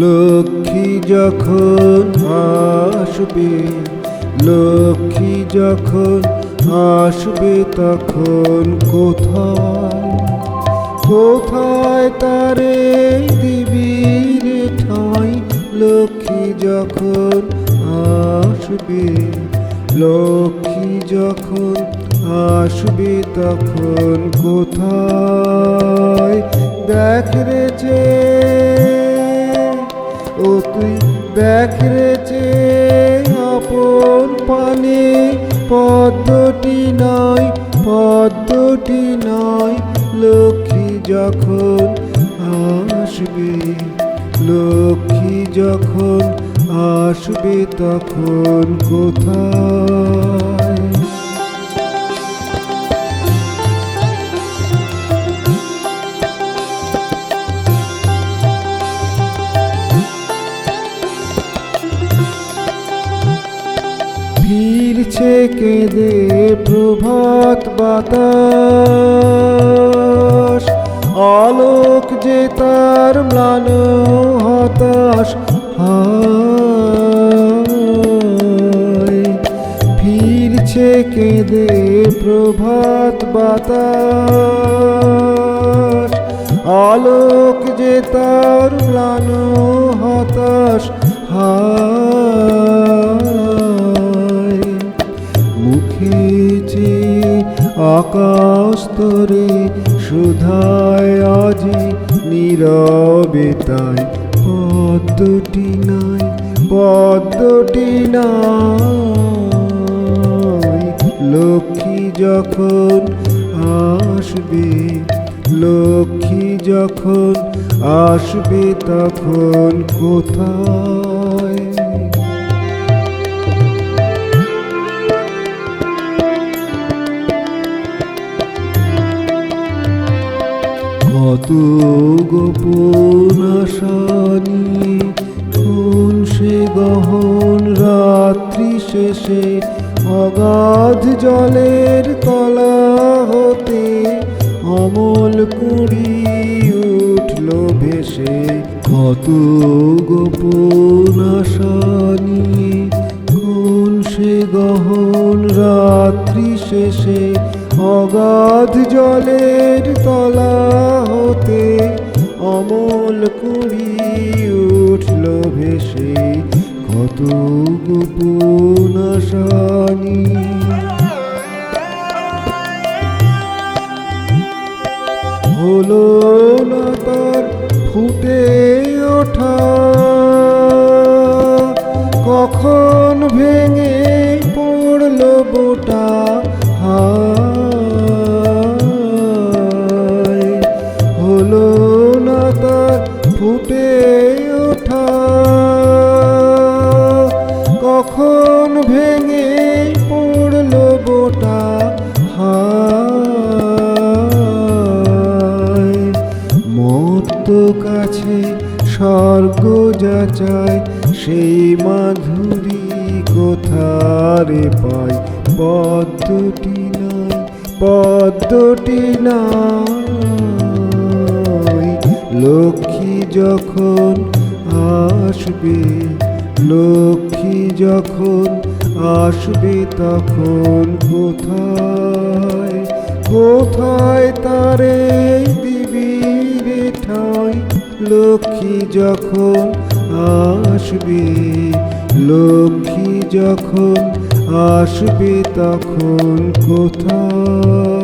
লক্ষ্মী যখন আসবে, লক্ষ্মী যখন আসবে তখন কোথায়? কোথায় তারে দিবির ঠাঁই? লক্ষ্মী যখন আসবে, লক্ষ্মী যখন আসবে তখন কোথায়? দেখ রে ও তুই যে আপন পানে, পদ্মটি নয় পদ্মটি নয়, লক্ষ্মী যখন আসবে, লক্ষ্মী যখন আসবে তখন কোথায়? কেঁদে প্রভাত বাতাস। আলোক যে তার ম্লান হতাশ ফিরছে কেঁদে প্রভাত বাতাস। আলোক যে তার ম্লান হতাশ আকাশ তরে সুধায় আজি নীরবে পদ্মটি নাই পদ্মটি নাই। লক্ষ্মী যখন আসবে, লক্ষ্মী যখন আসবে তখন কোথায় আশা কোন সে গহন, রাত্রি শেষে অগাধ জলের তলা হতে অমল কুড়ি উঠল ভেসে। কত গোপন আশা নিয়ে সে গহন, রাত্রি শেষে অগাধ জলের তলা হতে অমল কুড়ি উঠল ভেসে কত গোপন আশানি। হলো না তার ফুটে ওঠা কখন ভেঙে ফুটে ওঠা। কখন ভেঙে পড়ল বোটা হায়। মত কাছে স্বর্গ যাচায় সেই মাধুরী কোথারে পাই পদ্মটি নাই পদ্মটি নাই। লক্ষ্মী যখন আসবে, লক্ষ্মী যখন আসবে তখন কোথায়? কোথায় তারে ঠাই লক্ষ্মী যখন আসবে, লক্ষ্মী যখন আসবে তখন কোথায়?